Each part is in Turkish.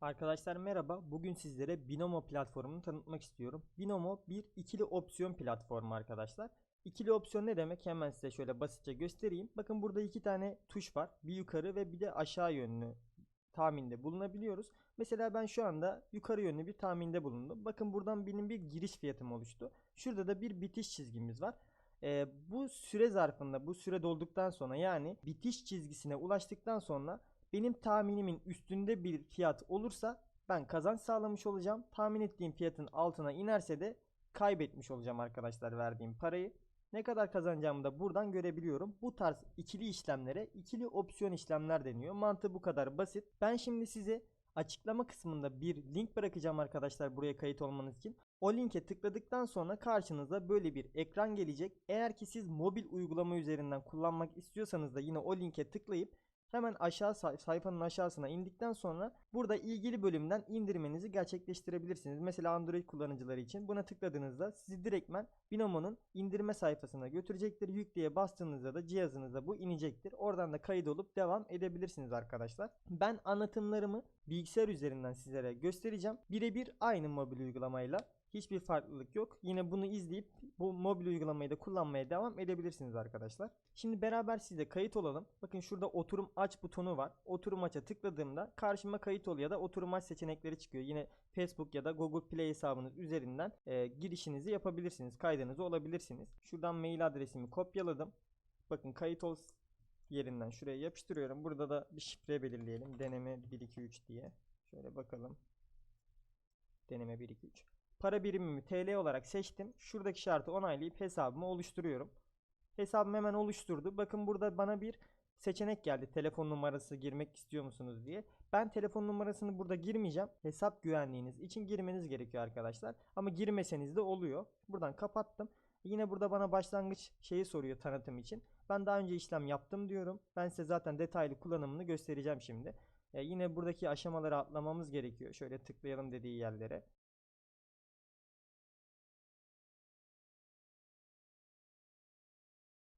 Arkadaşlar merhaba. Bugün sizlere Binomo platformunu tanıtmak istiyorum. Binomo bir ikili opsiyon platformu arkadaşlar. İkili opsiyon ne demek? Hemen size şöyle basitçe göstereyim. Bakın burada iki tane tuş var. Bir yukarı ve bir de aşağı yönlü tahminde bulunabiliyoruz. Mesela ben şu anda yukarı yönlü bir tahminde bulundum. Bakın buradan benim bir giriş fiyatım oluştu. Şurada da bir bitiş çizgimiz var. Ee, bu süre zarfında bu süre dolduktan sonra yani bitiş çizgisine ulaştıktan sonra benim tahminimin üstünde bir fiyat olursa ben kazanç sağlamış olacağım. Tahmin ettiğim fiyatın altına inerse de kaybetmiş olacağım arkadaşlar verdiğim parayı. Ne kadar kazanacağımı da buradan görebiliyorum. Bu tarz ikili işlemlere ikili opsiyon işlemler deniyor. Mantığı bu kadar basit. Ben şimdi size açıklama kısmında bir link bırakacağım arkadaşlar buraya kayıt olmanız için. O linke tıkladıktan sonra karşınıza böyle bir ekran gelecek. Eğer ki siz mobil uygulama üzerinden kullanmak istiyorsanız da yine o linke tıklayıp Hemen aşağı say- sayfanın aşağısına indikten sonra burada ilgili bölümden indirmenizi gerçekleştirebilirsiniz. Mesela Android kullanıcıları için buna tıkladığınızda sizi direktmen Binomo'nun indirme sayfasına götürecektir. Yükleye bastığınızda da cihazınıza bu inecektir. Oradan da kayıt olup devam edebilirsiniz arkadaşlar. Ben anlatımlarımı bilgisayar üzerinden sizlere göstereceğim. Birebir aynı mobil uygulamayla Hiçbir farklılık yok. Yine bunu izleyip bu mobil uygulamayı da kullanmaya devam edebilirsiniz arkadaşlar. Şimdi beraber sizle kayıt olalım. Bakın şurada oturum aç butonu var. Oturum aç'a tıkladığımda karşıma kayıt ol ya da oturum aç seçenekleri çıkıyor. Yine Facebook ya da Google Play hesabınız üzerinden e, girişinizi yapabilirsiniz. Kaydınızı olabilirsiniz. Şuradan mail adresimi kopyaladım. Bakın kayıt ol yerinden şuraya yapıştırıyorum. Burada da bir şifre belirleyelim. Deneme 123 diye. Şöyle bakalım. Deneme 123. Para birimimi TL olarak seçtim. Şuradaki şartı onaylayıp hesabımı oluşturuyorum. Hesabım hemen oluşturdu. Bakın burada bana bir seçenek geldi. Telefon numarası girmek istiyor musunuz diye. Ben telefon numarasını burada girmeyeceğim. Hesap güvenliğiniz için girmeniz gerekiyor arkadaşlar. Ama girmeseniz de oluyor. Buradan kapattım. Yine burada bana başlangıç şeyi soruyor tanıtım için. Ben daha önce işlem yaptım diyorum. Ben size zaten detaylı kullanımını göstereceğim şimdi. E, yine buradaki aşamaları atlamamız gerekiyor. Şöyle tıklayalım dediği yerlere.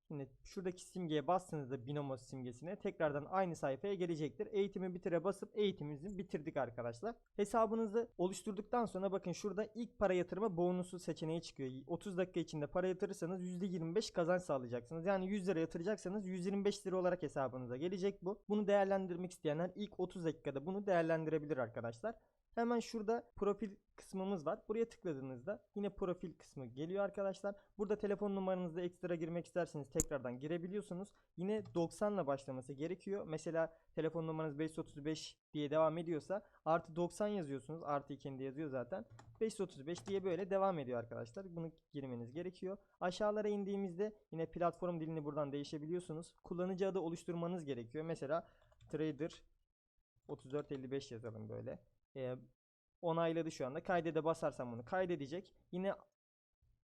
Şimdi şuradaki simgeye bastığınızda Binomo simgesine tekrardan aynı sayfaya gelecektir. Eğitimi bitire basıp eğitimimizi bitirdik arkadaşlar. Hesabınızı oluşturduktan sonra bakın şurada ilk para yatırma bonusu seçeneği çıkıyor. 30 dakika içinde para yatırırsanız %25 kazanç sağlayacaksınız. Yani 100 lira yatıracaksanız 125 lira olarak hesabınıza gelecek bu. Bunu değerlendirmek isteyenler ilk 30 dakikada bunu değerlendirebilir arkadaşlar. Hemen şurada profil kısmımız var. Buraya tıkladığınızda yine profil kısmı geliyor arkadaşlar. Burada telefon numaranızda ekstra girmek isterseniz tekrardan girebiliyorsunuz. Yine 90 ile başlaması gerekiyor. Mesela telefon numaranız 535 diye devam ediyorsa artı 90 yazıyorsunuz. Artı 2 yazıyor zaten. 535 diye böyle devam ediyor arkadaşlar. Bunu girmeniz gerekiyor. Aşağılara indiğimizde yine platform dilini buradan değişebiliyorsunuz. Kullanıcı adı oluşturmanız gerekiyor. Mesela trader 3455 yazalım böyle. Ee, onayladı şu anda. Kaydede basarsam bunu kaydedecek. Yine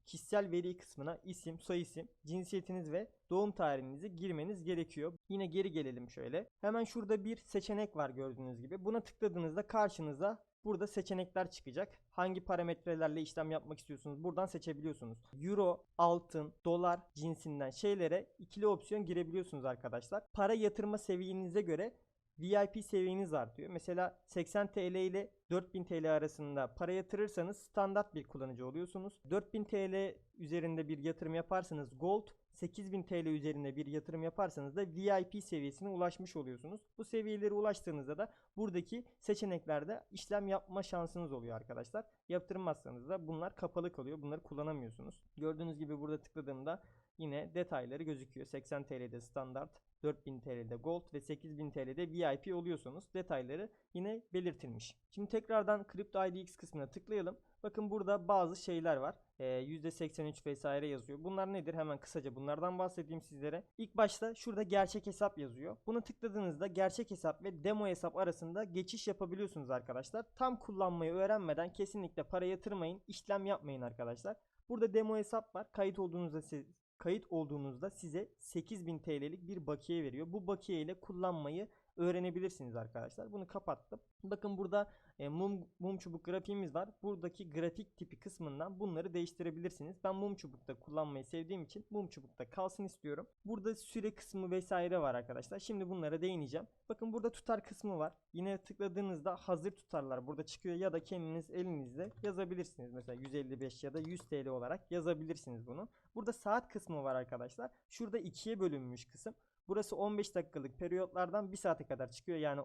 kişisel veri kısmına isim, soyisim, cinsiyetiniz ve doğum tarihinizi girmeniz gerekiyor. Yine geri gelelim şöyle. Hemen şurada bir seçenek var gördüğünüz gibi. Buna tıkladığınızda karşınıza burada seçenekler çıkacak. Hangi parametrelerle işlem yapmak istiyorsunuz buradan seçebiliyorsunuz. Euro, altın, dolar cinsinden şeylere ikili opsiyon girebiliyorsunuz arkadaşlar. Para yatırma seviyenize göre VIP seviyeniz artıyor. Mesela 80 TL ile 4000 TL arasında para yatırırsanız standart bir kullanıcı oluyorsunuz. 4000 TL üzerinde bir yatırım yaparsanız Gold, 8000 TL üzerinde bir yatırım yaparsanız da VIP seviyesine ulaşmış oluyorsunuz. Bu seviyelere ulaştığınızda da buradaki seçeneklerde işlem yapma şansınız oluyor arkadaşlar. Yaptırmazsanız da bunlar kapalı kalıyor. Bunları kullanamıyorsunuz. Gördüğünüz gibi burada tıkladığımda yine detayları gözüküyor. 80 TL'de standart, 4000 TL'de Gold ve 8000 TL'de VIP oluyorsunuz. Detayları yine belirtilmiş. Şimdi tekrardan Crypto IDX kısmına tıklayalım. Bakın burada bazı şeyler var. Ee, %83 vesaire yazıyor. Bunlar nedir? Hemen kısaca bunlardan bahsedeyim sizlere. İlk başta şurada gerçek hesap yazıyor. Bunu tıkladığınızda gerçek hesap ve demo hesap arasında geçiş yapabiliyorsunuz arkadaşlar. Tam kullanmayı öğrenmeden kesinlikle para yatırmayın, işlem yapmayın arkadaşlar. Burada demo hesap var. Kayıt olduğunuzda siz kayıt olduğunuzda size 8000 TL'lik bir bakiye veriyor. Bu bakiye ile kullanmayı öğrenebilirsiniz arkadaşlar. Bunu kapattım. Bakın burada e, mum, mum çubuk grafiğimiz var. Buradaki grafik tipi kısmından bunları değiştirebilirsiniz. Ben mum çubukta kullanmayı sevdiğim için mum çubukta kalsın istiyorum. Burada süre kısmı vesaire var arkadaşlar. Şimdi bunlara değineceğim. Bakın burada tutar kısmı var. Yine tıkladığınızda hazır tutarlar burada çıkıyor ya da kendiniz elinizle yazabilirsiniz. Mesela 155 ya da 100 TL olarak yazabilirsiniz bunu. Burada saat kısmı var arkadaşlar. Şurada ikiye bölünmüş kısım. Burası 15 dakikalık periyotlardan 1 saate kadar çıkıyor. Yani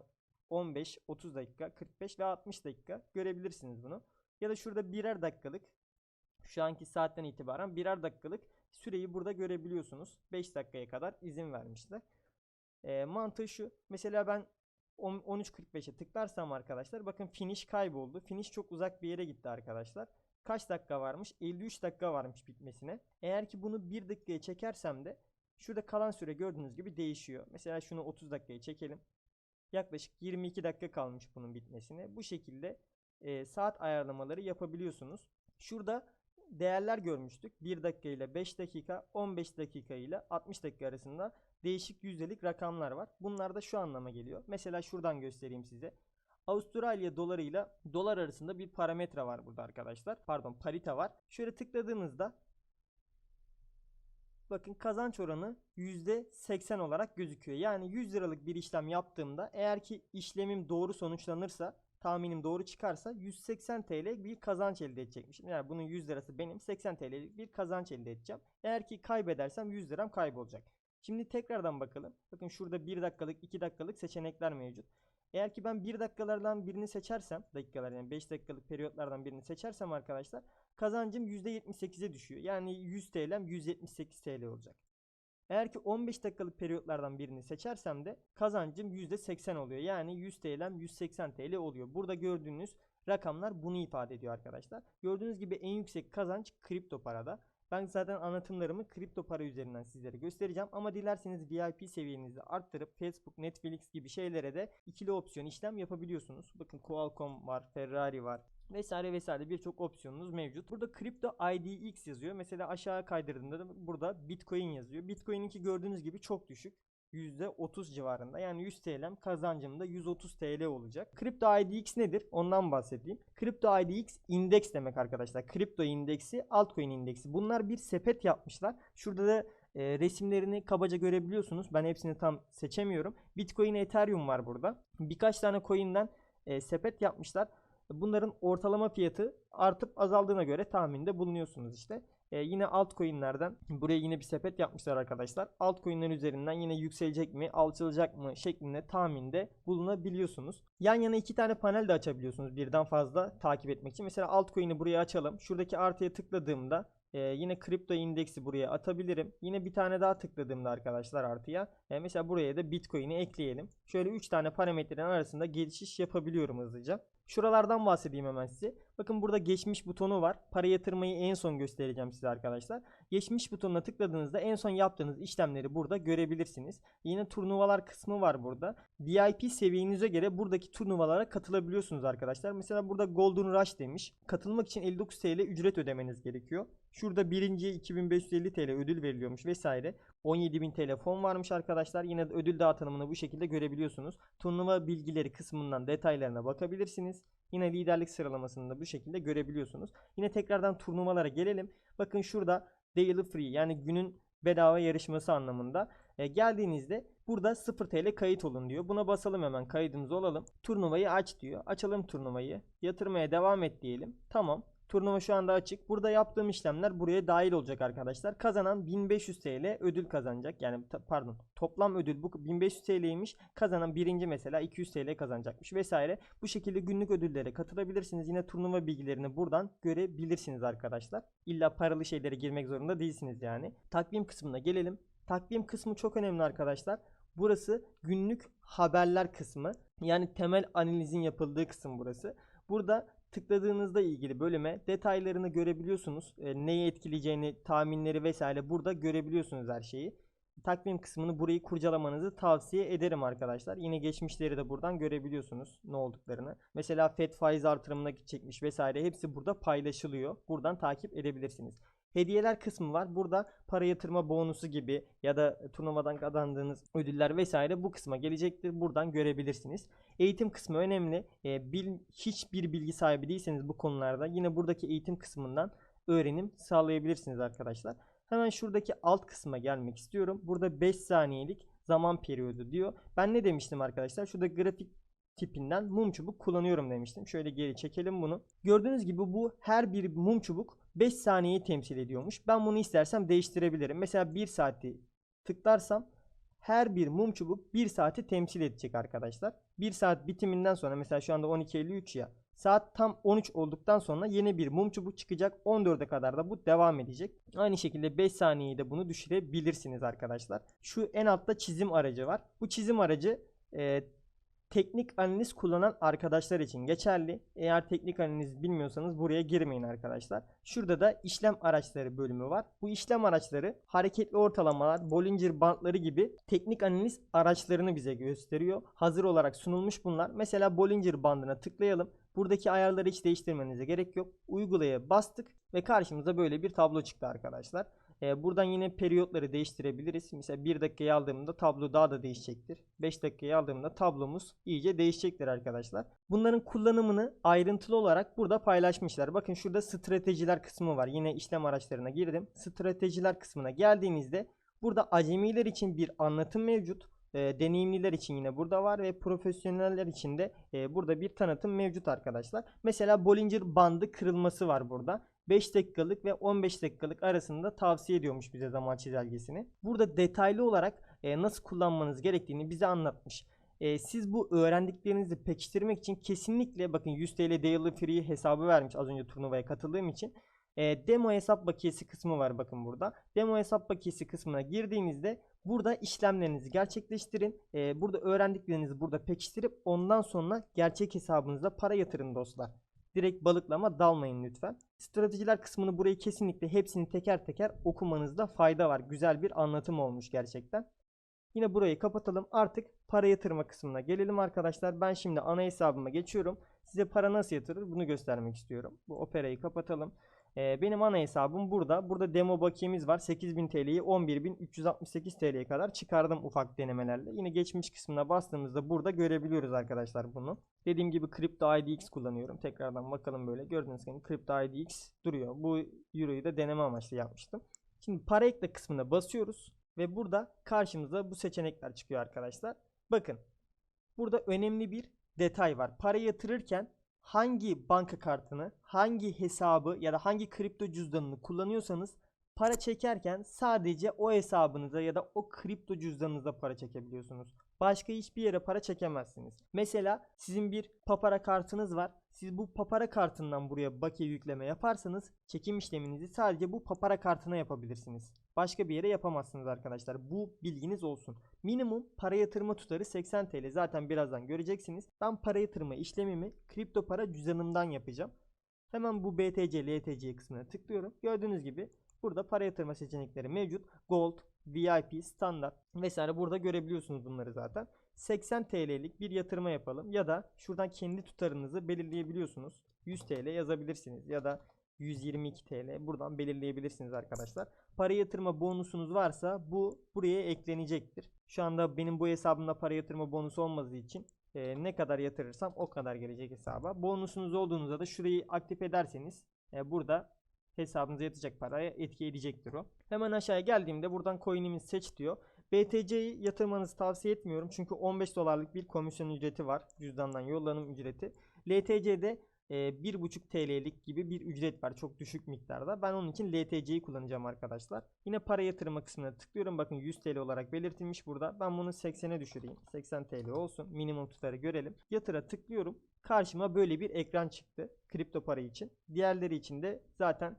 15, 30 dakika, 45 ve 60 dakika görebilirsiniz bunu. Ya da şurada birer dakikalık şu anki saatten itibaren birer dakikalık süreyi burada görebiliyorsunuz. 5 dakikaya kadar izin vermişler. E, mantığı şu. Mesela ben 10 13.45'e tıklarsam arkadaşlar bakın finish kayboldu. Finish çok uzak bir yere gitti arkadaşlar. Kaç dakika varmış? 53 dakika varmış bitmesine. Eğer ki bunu 1 dakikaya çekersem de şurada kalan süre gördüğünüz gibi değişiyor. Mesela şunu 30 dakikaya çekelim. Yaklaşık 22 dakika kalmış bunun bitmesine. Bu şekilde e, saat ayarlamaları yapabiliyorsunuz. Şurada değerler görmüştük. 1 dakika ile 5 dakika, 15 dakika ile 60 dakika arasında değişik yüzdelik rakamlar var. Bunlar da şu anlama geliyor. Mesela şuradan göstereyim size. Avustralya doları ile dolar arasında bir parametre var burada arkadaşlar. Pardon parite var. Şöyle tıkladığınızda bakın kazanç oranı %80 olarak gözüküyor. Yani 100 liralık bir işlem yaptığımda eğer ki işlemim doğru sonuçlanırsa tahminim doğru çıkarsa 180 TL bir kazanç elde edecekmişim. Yani bunun 100 lirası benim 80 TL'lik bir kazanç elde edeceğim. Eğer ki kaybedersem 100 liram kaybolacak. Şimdi tekrardan bakalım. Bakın şurada 1 dakikalık 2 dakikalık seçenekler mevcut. Eğer ki ben 1 dakikalardan birini seçersem dakikalar yani 5 dakikalık periyotlardan birini seçersem arkadaşlar kazancım %78'e düşüyor. Yani 100 TL'm 178 TL olacak. Eğer ki 15 dakikalık periyotlardan birini seçersem de kazancım %80 oluyor. Yani 100 TL'm 180 TL oluyor. Burada gördüğünüz rakamlar bunu ifade ediyor arkadaşlar. Gördüğünüz gibi en yüksek kazanç kripto parada. Ben zaten anlatımlarımı kripto para üzerinden sizlere göstereceğim. Ama dilerseniz VIP seviyenizi arttırıp Facebook, Netflix gibi şeylere de ikili opsiyon işlem yapabiliyorsunuz. Bakın Qualcomm var, Ferrari var vesaire vesaire birçok opsiyonunuz mevcut. Burada Crypto IDX yazıyor. Mesela aşağı kaydırdığımda da burada Bitcoin yazıyor. Bitcoin'inki gördüğünüz gibi çok düşük. %30 civarında. Yani 100 TL'm kazancım da 130 TL olacak. Crypto IDX nedir? Ondan bahsedeyim. Crypto IDX indeks demek arkadaşlar. Kripto indeksi, altcoin indeksi. Bunlar bir sepet yapmışlar. Şurada da e, resimlerini kabaca görebiliyorsunuz. Ben hepsini tam seçemiyorum. Bitcoin, Ethereum var burada. Birkaç tane coin'den e, sepet yapmışlar. Bunların ortalama fiyatı artıp azaldığına göre tahminde bulunuyorsunuz işte. Ee, yine altcoin'lerden buraya yine bir sepet yapmışlar arkadaşlar. Altcoin'ler üzerinden yine yükselecek mi, alçalacak mı şeklinde tahminde bulunabiliyorsunuz. Yan yana iki tane panel de açabiliyorsunuz birden fazla takip etmek için. Mesela altcoin'i buraya açalım. Şuradaki artıya tıkladığımda ee, yine kripto indeksi buraya atabilirim. Yine bir tane daha tıkladığımda arkadaşlar artıya. E, mesela buraya da Bitcoin'i ekleyelim. Şöyle 3 tane parametrenin arasında geçiş yapabiliyorum hızlıca. Şuralardan bahsedeyim hemen size. Bakın burada geçmiş butonu var. Para yatırmayı en son göstereceğim size arkadaşlar. Geçmiş butonuna tıkladığınızda en son yaptığınız işlemleri burada görebilirsiniz. Yine turnuvalar kısmı var burada. VIP seviyenize göre buradaki turnuvalara katılabiliyorsunuz arkadaşlar. Mesela burada Golden Rush demiş. Katılmak için 59 TL ücret ödemeniz gerekiyor. Şurada birinciye 2550 TL ödül veriliyormuş vesaire. 17.000 TL fon varmış arkadaşlar. Yine ödül dağıtımını bu şekilde görebiliyorsunuz. Turnuva bilgileri kısmından detaylarına bakabilirsiniz. Yine liderlik sıralamasını da bu şekilde görebiliyorsunuz. Yine tekrardan turnuvalara gelelim. Bakın şurada daily free yani günün bedava yarışması anlamında. E, geldiğinizde burada 0 TL kayıt olun diyor. Buna basalım hemen kaydımızı olalım. Turnuvayı aç diyor. Açalım turnuvayı. Yatırmaya devam et diyelim. Tamam. Turnuva şu anda açık. Burada yaptığım işlemler buraya dahil olacak arkadaşlar. Kazanan 1500 TL ödül kazanacak. Yani pardon toplam ödül bu 1500 TL'ymiş. Kazanan birinci mesela 200 TL kazanacakmış vesaire. Bu şekilde günlük ödüllere katılabilirsiniz. Yine turnuva bilgilerini buradan görebilirsiniz arkadaşlar. İlla paralı şeylere girmek zorunda değilsiniz yani. Takvim kısmına gelelim. Takvim kısmı çok önemli arkadaşlar. Burası günlük haberler kısmı. Yani temel analizin yapıldığı kısım burası. Burada tıkladığınızda ilgili bölüme detaylarını görebiliyorsunuz. E, neyi etkileyeceğini, tahminleri vesaire burada görebiliyorsunuz her şeyi. Takvim kısmını burayı kurcalamanızı tavsiye ederim arkadaşlar. Yine geçmişleri de buradan görebiliyorsunuz ne olduklarını. Mesela FED faiz artırımına gidecekmiş vesaire hepsi burada paylaşılıyor. Buradan takip edebilirsiniz. Hediyeler kısmı var. Burada para yatırma bonusu gibi ya da turnuvadan kazandığınız ödüller vesaire bu kısma gelecektir. Buradan görebilirsiniz. Eğitim kısmı önemli. E, bil, hiçbir bilgi sahibi değilseniz bu konularda yine buradaki eğitim kısmından öğrenim sağlayabilirsiniz arkadaşlar. Hemen şuradaki alt kısma gelmek istiyorum. Burada 5 saniyelik zaman periyodu diyor. Ben ne demiştim arkadaşlar? Şurada grafik tipinden mum çubuk kullanıyorum demiştim. Şöyle geri çekelim bunu. Gördüğünüz gibi bu her bir mum çubuk 5 saniyeyi temsil ediyormuş. Ben bunu istersem değiştirebilirim. Mesela 1 saati tıklarsam her bir mum çubuk 1 saati temsil edecek arkadaşlar. 1 saat bitiminden sonra mesela şu anda 12.53 ya. Saat tam 13 olduktan sonra yeni bir mum çubuk çıkacak. 14'e kadar da bu devam edecek. Aynı şekilde 5 saniyeyi de bunu düşürebilirsiniz arkadaşlar. Şu en altta çizim aracı var. Bu çizim aracı e, teknik analiz kullanan arkadaşlar için geçerli. Eğer teknik analiz bilmiyorsanız buraya girmeyin arkadaşlar. Şurada da işlem araçları bölümü var. Bu işlem araçları hareketli ortalamalar, Bollinger bandları gibi teknik analiz araçlarını bize gösteriyor. Hazır olarak sunulmuş bunlar. Mesela Bollinger bandına tıklayalım. Buradaki ayarları hiç değiştirmenize gerek yok. Uygulaya bastık ve karşımıza böyle bir tablo çıktı arkadaşlar. Ee, buradan yine periyotları değiştirebiliriz. Mesela 1 dakikayı aldığımda tablo daha da değişecektir. 5 dakikayı aldığımda tablomuz iyice değişecektir arkadaşlar. Bunların kullanımını ayrıntılı olarak burada paylaşmışlar. Bakın şurada stratejiler kısmı var. Yine işlem araçlarına girdim. Stratejiler kısmına geldiğinizde burada acemiler için bir anlatım mevcut. E, deneyimliler için yine burada var ve profesyoneller için de e, burada bir tanıtım mevcut arkadaşlar. Mesela Bollinger bandı kırılması var burada. 5 dakikalık ve 15 dakikalık arasında tavsiye ediyormuş bize zaman çizelgesini. Burada detaylı olarak e, nasıl kullanmanız gerektiğini bize anlatmış. E, siz bu öğrendiklerinizi pekiştirmek için kesinlikle bakın 100 TL daily free hesabı vermiş az önce turnuvaya katıldığım için. E, demo hesap bakiyesi kısmı var bakın burada. Demo hesap bakiyesi kısmına girdiğinizde burada işlemlerinizi gerçekleştirin. E, burada öğrendiklerinizi burada pekiştirip ondan sonra gerçek hesabınıza para yatırın dostlar. Direkt balıklama dalmayın lütfen. Stratejiler kısmını burayı kesinlikle hepsini teker teker okumanızda fayda var. Güzel bir anlatım olmuş gerçekten. Yine burayı kapatalım. Artık para yatırma kısmına gelelim arkadaşlar. Ben şimdi ana hesabıma geçiyorum. Size para nasıl yatırır bunu göstermek istiyorum. Bu operayı kapatalım. Ee, benim ana hesabım burada. Burada demo bakiyemiz var. 8000 TL'yi 11368 TL'ye kadar çıkardım ufak denemelerle. Yine geçmiş kısmına bastığımızda burada görebiliyoruz arkadaşlar bunu. Dediğim gibi Crypto IDX kullanıyorum. Tekrardan bakalım böyle. Gördüğünüz gibi Crypto IDX duruyor. Bu Euro'yu da deneme amaçlı yapmıştım. Şimdi para ekle kısmına basıyoruz. Ve burada karşımıza bu seçenekler çıkıyor arkadaşlar. Bakın. Burada önemli bir detay var. Para yatırırken hangi banka kartını, hangi hesabı ya da hangi kripto cüzdanını kullanıyorsanız para çekerken sadece o hesabınıza ya da o kripto cüzdanınıza para çekebiliyorsunuz. Başka hiçbir yere para çekemezsiniz. Mesela sizin bir papara kartınız var. Siz bu papara kartından buraya bakiye yükleme yaparsanız çekim işleminizi sadece bu papara kartına yapabilirsiniz. Başka bir yere yapamazsınız arkadaşlar. Bu bilginiz olsun. Minimum para yatırma tutarı 80 TL. Zaten birazdan göreceksiniz. Ben para yatırma işlemimi kripto para cüzdanımdan yapacağım. Hemen bu BTC, LTC kısmına tıklıyorum. Gördüğünüz gibi burada para yatırma seçenekleri mevcut. Gold, VIP, standart vesaire burada görebiliyorsunuz bunları zaten. 80 TL'lik bir yatırma yapalım ya da şuradan kendi tutarınızı belirleyebiliyorsunuz. 100 TL yazabilirsiniz ya da 122 TL buradan belirleyebilirsiniz arkadaşlar. Para yatırma bonusunuz varsa bu buraya eklenecektir. Şu anda benim bu hesabımda para yatırma bonusu olmadığı için e, ne kadar yatırırsam o kadar gelecek hesaba. Bonusunuz olduğunuzda da şurayı aktif ederseniz e, burada hesabınıza yatacak paraya etki edecektir o. Hemen aşağıya geldiğimde buradan coin'imi seç diyor. BTC'yi yatırmanızı tavsiye etmiyorum. Çünkü 15 dolarlık bir komisyon ücreti var. Cüzdandan yollanım ücreti. LTC'de e, 1.5 TL'lik gibi bir ücret var. Çok düşük miktarda. Ben onun için LTC'yi kullanacağım arkadaşlar. Yine para yatırma kısmına tıklıyorum. Bakın 100 TL olarak belirtilmiş burada. Ben bunu 80'e düşüreyim. 80 TL olsun. Minimum tutarı görelim. Yatıra tıklıyorum. Karşıma böyle bir ekran çıktı. Kripto para için. Diğerleri için de zaten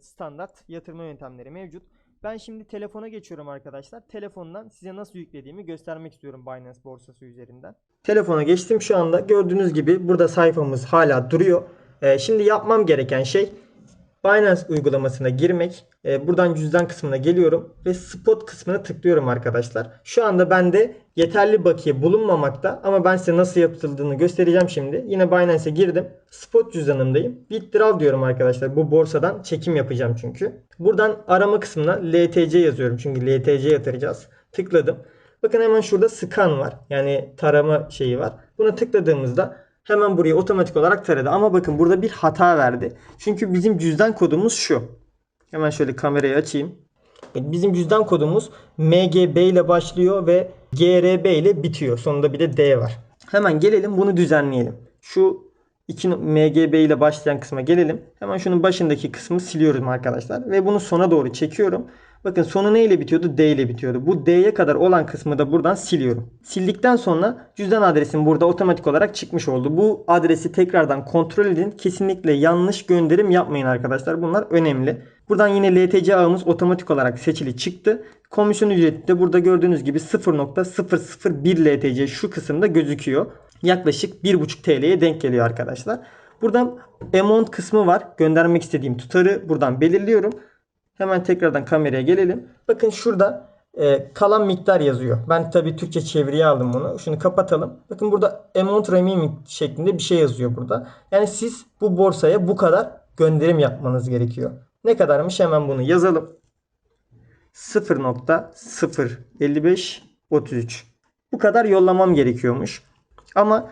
standart yatırma yöntemleri mevcut. Ben şimdi telefona geçiyorum arkadaşlar. Telefondan size nasıl yüklediğimi göstermek istiyorum Binance borsası üzerinden. Telefona geçtim şu anda. Gördüğünüz gibi burada sayfamız hala duruyor. Ee, şimdi yapmam gereken şey Binance uygulamasına girmek. E, buradan cüzdan kısmına geliyorum ve spot kısmına tıklıyorum arkadaşlar. Şu anda bende yeterli bakiye bulunmamakta ama ben size nasıl yapıldığını göstereceğim şimdi. Yine Binance'e girdim. Spot cüzdanımdayım. Withdraw diyorum arkadaşlar. Bu borsadan çekim yapacağım çünkü. Buradan arama kısmına LTC yazıyorum. Çünkü LTC yatıracağız. Tıkladım. Bakın hemen şurada scan var. Yani tarama şeyi var. Buna tıkladığımızda hemen buraya otomatik olarak taradı. Ama bakın burada bir hata verdi. Çünkü bizim cüzdan kodumuz şu. Hemen şöyle kamerayı açayım. Bizim cüzdan kodumuz MGB ile başlıyor ve GRB ile bitiyor. Sonunda bir de D var. Hemen gelelim bunu düzenleyelim. Şu iki MGB ile başlayan kısma gelelim. Hemen şunun başındaki kısmı siliyorum arkadaşlar. Ve bunu sona doğru çekiyorum. Bakın sonu ne ile bitiyordu? D ile bitiyordu. Bu D'ye kadar olan kısmı da buradan siliyorum. Sildikten sonra cüzdan adresim burada otomatik olarak çıkmış oldu. Bu adresi tekrardan kontrol edin. Kesinlikle yanlış gönderim yapmayın arkadaşlar. Bunlar önemli. Buradan yine LTC ağımız otomatik olarak seçili çıktı. Komisyon ücreti de burada gördüğünüz gibi 0.001 LTC şu kısımda gözüküyor. Yaklaşık 1.5 TL'ye denk geliyor arkadaşlar. Buradan amount kısmı var. Göndermek istediğim tutarı buradan belirliyorum. Hemen tekrardan kameraya gelelim. Bakın şurada e, kalan miktar yazıyor. Ben tabi Türkçe çeviriye aldım bunu. Şunu kapatalım. Bakın burada amount remaining şeklinde bir şey yazıyor burada. Yani siz bu borsaya bu kadar gönderim yapmanız gerekiyor. Ne kadarmış hemen bunu yazalım. 0.05533 Bu kadar yollamam gerekiyormuş. Ama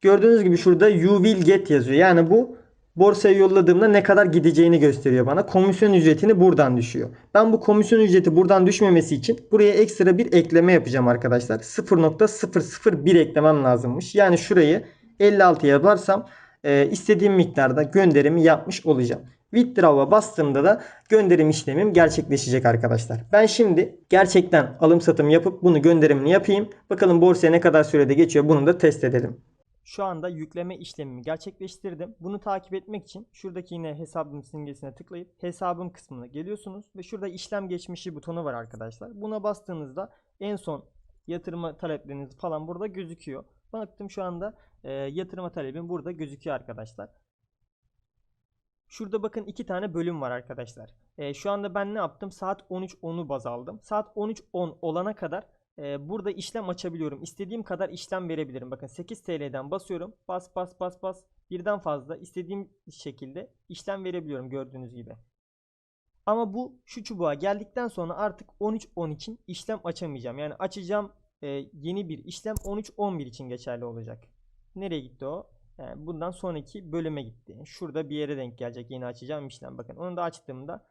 gördüğünüz gibi şurada you will get yazıyor. Yani bu borsaya yolladığımda ne kadar gideceğini gösteriyor bana. Komisyon ücretini buradan düşüyor. Ben bu komisyon ücreti buradan düşmemesi için buraya ekstra bir ekleme yapacağım arkadaşlar. 0.001 eklemem lazımmış. Yani şurayı 56 yaparsam e, istediğim miktarda gönderimi yapmış olacağım. Withdraw'a bastığımda da gönderim işlemim gerçekleşecek arkadaşlar. Ben şimdi gerçekten alım satım yapıp bunu gönderimini yapayım. Bakalım borsaya ne kadar sürede geçiyor bunu da test edelim. Şu anda yükleme işlemimi gerçekleştirdim. Bunu takip etmek için şuradaki yine hesabım simgesine tıklayıp hesabım kısmına geliyorsunuz ve şurada işlem geçmişi butonu var arkadaşlar. Buna bastığınızda en son yatırma talepleriniz falan burada gözüküyor. Baktım şu anda e, yatırma talebim burada gözüküyor arkadaşlar. Şurada bakın iki tane bölüm var arkadaşlar. E, şu anda ben ne yaptım? Saat 13.10'u baz aldım. Saat 13.10 olana kadar e, burada işlem açabiliyorum. İstediğim kadar işlem verebilirim. Bakın 8 TL'den basıyorum. Bas bas bas bas. Birden fazla istediğim şekilde işlem verebiliyorum gördüğünüz gibi. Ama bu şu çubuğa geldikten sonra artık 13.10 için işlem açamayacağım. Yani açacağım e, yeni bir işlem 13.11 için geçerli olacak. Nereye gitti o? Yani bundan sonraki bölüme gitti. Şurada bir yere denk gelecek yeni açacağım işlem. Bakın onu da açtığımda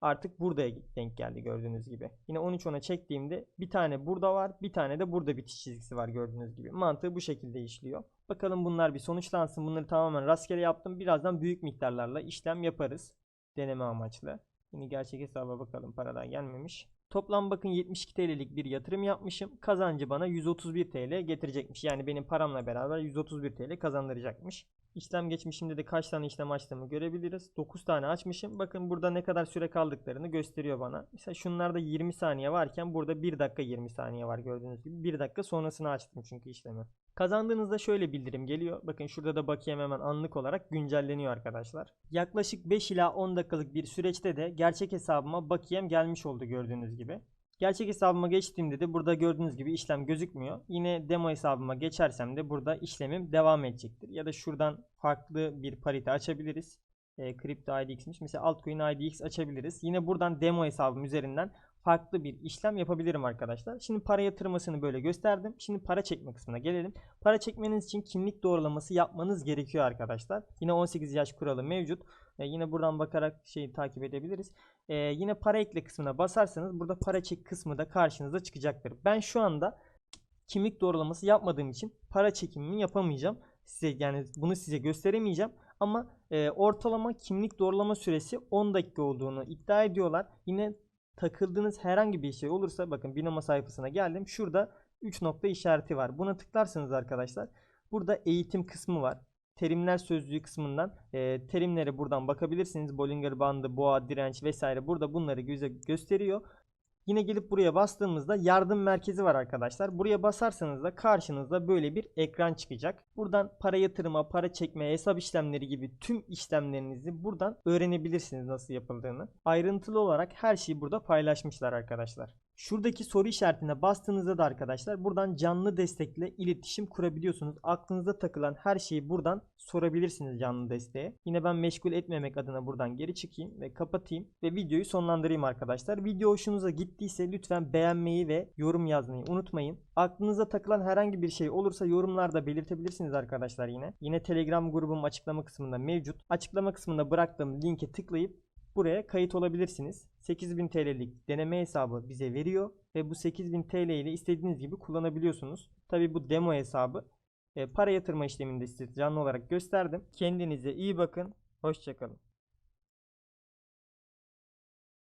artık buraya denk geldi gördüğünüz gibi. Yine 13-10'a çektiğimde bir tane burada var. Bir tane de burada bitiş çizgisi var gördüğünüz gibi. Mantığı bu şekilde işliyor. Bakalım bunlar bir sonuçlansın. Bunları tamamen rastgele yaptım. Birazdan büyük miktarlarla işlem yaparız. Deneme amaçlı. Yine gerçek hesaba bakalım paradan gelmemiş. Toplam bakın 72 TL'lik bir yatırım yapmışım. Kazancı bana 131 TL getirecekmiş. Yani benim paramla beraber 131 TL kazandıracakmış. İşlem geçmişimde de kaç tane işlem açtığımı görebiliriz. 9 tane açmışım. Bakın burada ne kadar süre kaldıklarını gösteriyor bana. Mesela şunlarda 20 saniye varken burada 1 dakika 20 saniye var gördüğünüz gibi. 1 dakika sonrasını açtım çünkü işlemi. Kazandığınızda şöyle bildirim geliyor. Bakın şurada da bakiyem hemen anlık olarak güncelleniyor arkadaşlar. Yaklaşık 5 ila 10 dakikalık bir süreçte de gerçek hesabıma bakiyem gelmiş oldu gördüğünüz gibi. Gerçek hesabıma geçtiğimde de burada gördüğünüz gibi işlem gözükmüyor. Yine demo hesabıma geçersem de burada işlemim devam edecektir. Ya da şuradan farklı bir parite açabiliriz. E, Crypto IDX'miş. Mesela altcoin IDX açabiliriz. Yine buradan demo hesabım üzerinden farklı bir işlem yapabilirim arkadaşlar. Şimdi para yatırmasını böyle gösterdim. Şimdi para çekme kısmına gelelim. Para çekmeniz için kimlik doğrulaması yapmanız gerekiyor arkadaşlar. Yine 18 yaş kuralı mevcut. E, yine buradan bakarak şeyi takip edebiliriz. E, yine para ekle kısmına basarsanız burada para çek kısmı da karşınıza çıkacaktır. Ben şu anda kimlik doğrulaması yapmadığım için para çekimimi yapamayacağım. Size yani bunu size gösteremeyeceğim. Ama e, ortalama kimlik doğrulama süresi 10 dakika olduğunu iddia ediyorlar. Yine takıldığınız herhangi bir şey olursa bakın Binoma sayfasına geldim. Şurada 3 nokta işareti var. Buna tıklarsanız arkadaşlar burada eğitim kısmı var. Terimler sözlüğü kısmından e, terimlere buradan bakabilirsiniz. Bollinger bandı, boğa, direnç vesaire burada bunları göze gösteriyor. Yine gelip buraya bastığımızda yardım merkezi var arkadaşlar. Buraya basarsanız da karşınızda böyle bir ekran çıkacak. Buradan para yatırma, para çekme, hesap işlemleri gibi tüm işlemlerinizi buradan öğrenebilirsiniz nasıl yapıldığını. Ayrıntılı olarak her şeyi burada paylaşmışlar arkadaşlar. Şuradaki soru işaretine bastığınızda da arkadaşlar buradan canlı destekle iletişim kurabiliyorsunuz. Aklınıza takılan her şeyi buradan sorabilirsiniz canlı desteğe. Yine ben meşgul etmemek adına buradan geri çıkayım ve kapatayım ve videoyu sonlandırayım arkadaşlar. Video hoşunuza gittiyse lütfen beğenmeyi ve yorum yazmayı unutmayın. Aklınıza takılan herhangi bir şey olursa yorumlarda belirtebilirsiniz arkadaşlar yine. Yine Telegram grubum açıklama kısmında mevcut. Açıklama kısmında bıraktığım linke tıklayıp buraya kayıt olabilirsiniz. 8000 TL'lik deneme hesabı bize veriyor ve bu 8000 TL ile istediğiniz gibi kullanabiliyorsunuz. Tabi bu demo hesabı e, para yatırma işleminde size canlı olarak gösterdim. Kendinize iyi bakın. Hoşçakalın.